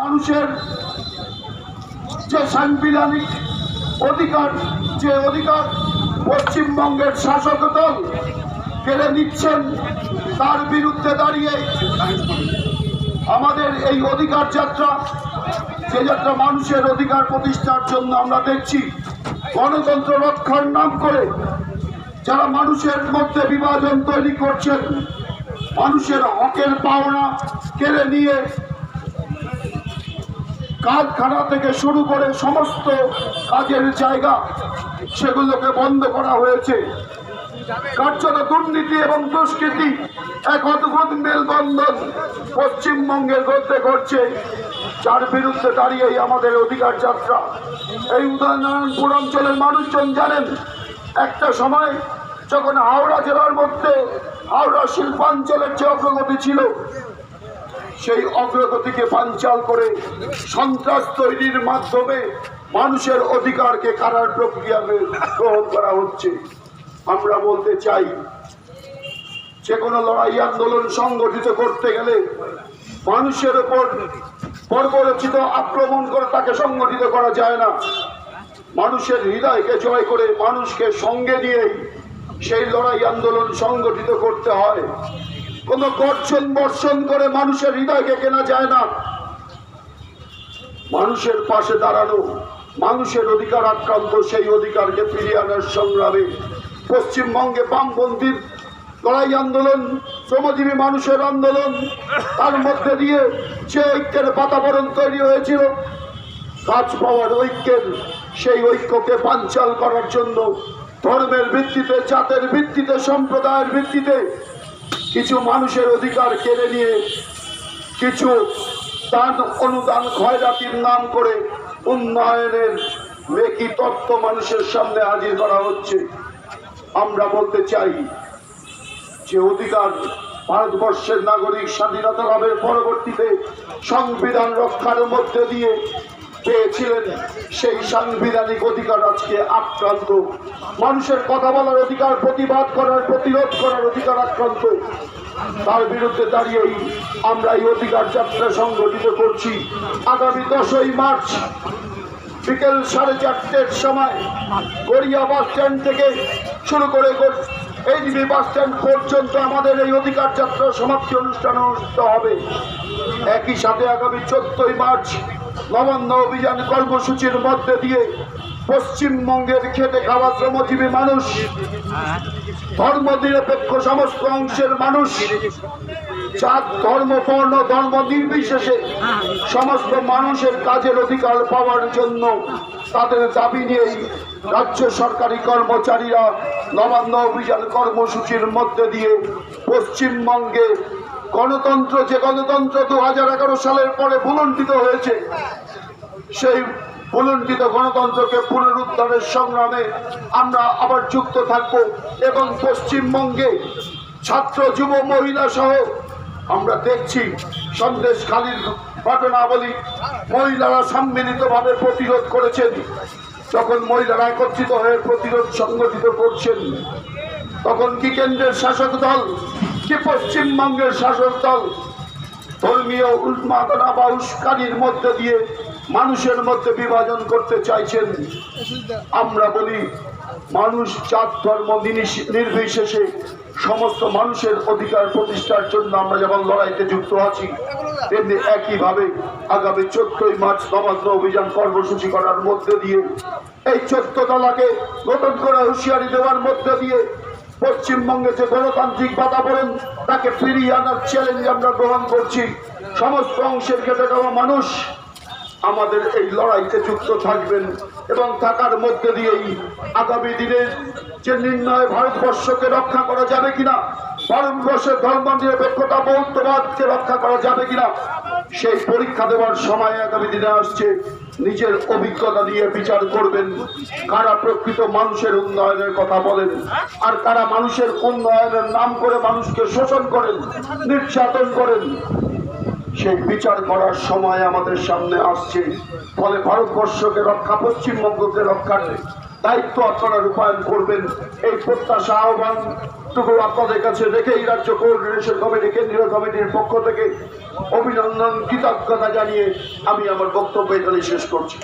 মানুষের যে সাংবিধানিক অধিকার, যে অধিকার পশ্চিমবঙ্গের শাসক দল কেড়ে নিচ্ছেন, তার বিরুদ্ধে দাঁড়িয়ে আমাদের এই অধিকার যাত্রা, যে যাত্রা মানুষের অধিকার প্রতিষ্ঠার জন্য আমরা দেখছি, গণতন্ত্র রক্ষার নাম করে যারা মানুষের মধ্যে বিভাজন তৈরি করছেন, মানুষের হকের পাওনা কেড়ে নিয়ে কারখানা থেকে শুরু করে সমস্ত কাজের জায়গা সেগুলোকে বন্ধ করা হয়েছে। কার্যত দুর্নীতি এবং দুষ্কৃতি এক অদ্ভুত মেলবন্ধন পশ্চিমবঙ্গের মধ্যে ঘটছে। যার বিরুদ্ধে দাঁড়িয়েই আমাদের অধিকার যাত্রা। এই উদয়নারায়ণপুর অঞ্চলের মানুষজন জানেন, একটা সময় যখন হাওড়া জেলার মধ্যে হাওড়া শিল্পাঞ্চলের যে অগ্রগতি ছিল সেই অগ্রগতিকে পাঞ্চাল করে সন্ত্রাস তৈরির মাধ্যমে মানুষের অধিকারকে কারার প্রক্রিয়া গ্রহণ করা হচ্ছে। আমরা বলতে চাই যে কোনো লড়াই আন্দোলন সংগঠিত করতে গেলে মানুষের ওপর বর্বরচিত আক্রমণ করে তাকে সংগঠিত করা যায় না। মানুষের হৃদয়কে জয় করে মানুষকে সঙ্গে নিয়েই সেই লড়াই আন্দোলন সংগঠিত করতে হয়। কোনো গর্জন বর্ষণ করে মানুষের হৃদয়কে কেনা যায় না। মানুষের পাশে দাঁড়ানো, মানুষের অধিকার আক্রান্ত, সেই অধিকারকে ফিরিয়ে আনার সংগ্রামে পশ্চিমবঙ্গে বামপন্থীর লড়াই আন্দোলন, শ্রমজীবী মানুষের আন্দোলন, তার মধ্যে দিয়ে যে ঐক্যের বাতাবরণ তৈরি হয়েছিল কাজ পাওয়ার ঐক্যের সেই ঐক্যকে পাঞ্চাল করার জন্য ধর্মের ভিত্তিতে, জাতের ভিত্তিতে, সম্প্রদায়ের ভিত্তিতে কিছু মানুষের অধিকার কেড়ে নিয়ে কিছু দান অনুদান ক্ষয়রাতির নাম করে উন্নয়নের মেকি তত্ত্ব মানুষের সামনে হাজির করা হচ্ছে। আমরা বলতে চাই যে অধিকার ভারতবর্ষের নাগরিক স্বাধীনতা লাভের পরবর্তীতে সংবিধান রক্ষার মধ্যে দিয়ে পেয়েছিলেন সেই সাংবিধানিক অধিকার আজকে আক্রান্ত। মানুষের কথা বলার অধিকার, প্রতিবাদ করার, প্রতিরোধ করার অধিকার আক্রান্ত। তার বিরুদ্ধে দাঁড়িয়েই আমরা এই অধিকার যাত্রা সংগঠিত করছি। আগামী দশই মার্চ বিকেল সাড়ে চারটের সময় গড়িয়া বাস স্ট্যান্ড থেকে শুরু করে এইচবি বাস স্ট্যান্ড পর্যন্ত আমাদের এই অধিকার যাত্রা সমাপ্তি অনুষ্ঠান অনুষ্ঠিত হবে। একই সাথে আগামী চোদ্দই মার্চ নবান্ন অভিযান কর্মসূচির মধ্যে দিয়ে পশ্চিমবঙ্গের খেটে খাওয়া শ্রমজীবী মানুষ ধর্ম নিরপেক্ষ সমস্ত অংশের মানুষ, জাত, ধর্ম, বর্ণ, ধর্ম নির্বিশেষে সমস্ত মানুষের কাজের অধিকার পাওয়ার জন্য তাদের দাবি নিয়েই রাজ্য সরকারি কর্মচারীরা নবান্ন অভিযান কর্মসূচির মধ্যে দিয়ে পশ্চিমবঙ্গে গণতন্ত্র, যে গণতন্ত্র দু হাজার এগারো সালের পরে ভুলণ্ঠিত হয়েছে, সেই ভুলণ্ঠিত গণতন্ত্রকে পুনরুদ্ধারের সংগ্রামে আমরা আবার যুক্ত থাকব এবং পশ্চিমবঙ্গে ছাত্র, যুব, মহিলা সহ আমরা দেখছি সন্দেশ খালির ঘটনাবলী মহিলারা সম্মিলিতভাবে প্রতিরোধ করেছেন। যখন মহিলারা একত্রিত হয়ে প্রতিরোধ সংগঠিত করছেন, তখন কি কেন্দ্রের শাসক দল কি পশ্চিমবঙ্গের শাসক দল ধর্মীয় উন্মাদনা বা উস্কানির মধ্যে দিয়ে মানুষের মধ্যে বিভাজন করতে চাইছেন। আমরা বলি, মানুষ জাত, ধর্ম নির্বিশেষে সমস্ত মানুষের অধিকার প্রতিষ্ঠার জন্য আমরা যেমন লড়াইতে যুক্ত আছি, তেমনি একইভাবে আগামী চোদ্দই মার্চ নবান্ন অভিযান কর্মসূচি করার মধ্যে দিয়ে, এই চোদ্দ তলাকে নতুন করে হুঁশিয়ারি দেওয়ার মধ্যে দিয়ে পশ্চিমবঙ্গে যে গণতান্ত্রিক বাতাবরণ তাকে ফিরিয়ে আনার চ্যালেঞ্জ আমরা গ্রহণ করছি। সমস্ত অংশের কেটে যাওয়া মানুষ আমাদের এই লড়াইতে যুক্ত থাকবেন এবং থাকার মধ্যে দিয়েই আগামী দিনের যে নির্ণয় ভারতবর্ষকে রক্ষা করা যাবে কিনা ভারতবর্ষের ধর্ম নিরপেক্ষতা বৌদ্ধবাদকে রক্ষা করা যাবে কিনা, সেই পরীক্ষা দেওয়ার সময় আগামী দিনে আসছে। নিজের অভিজ্ঞতা দিয়ে বিচার করবেন। কারা প্রকৃত মানুষের উন্নয়নের কথা বলেন, আর কারা মানুষের উন্নয়নের নাম করে মানুষকে শোষণ করেন, নির্যাতন করেন, সেই বিচার করার সময় আমাদের সামনে আসছে। ফলে ভারতবর্ষকে রক্ষা, পশ্চিমবঙ্গকে রক্ষার দায়িত্ব আপনারা রূপায়ণ করবেন। এই প্রত্যাশা, আহ্বান টুকু আপনাদের কাছে রেখেই রাজ্য কোঅর্ডিনেশন কমিটি কেন্দ্রীয় কমিটির পক্ষ থেকে অভিনন্দন, কৃতজ্ঞতা জানিয়ে আমি আমার বক্তব্য এখানে শেষ করছি।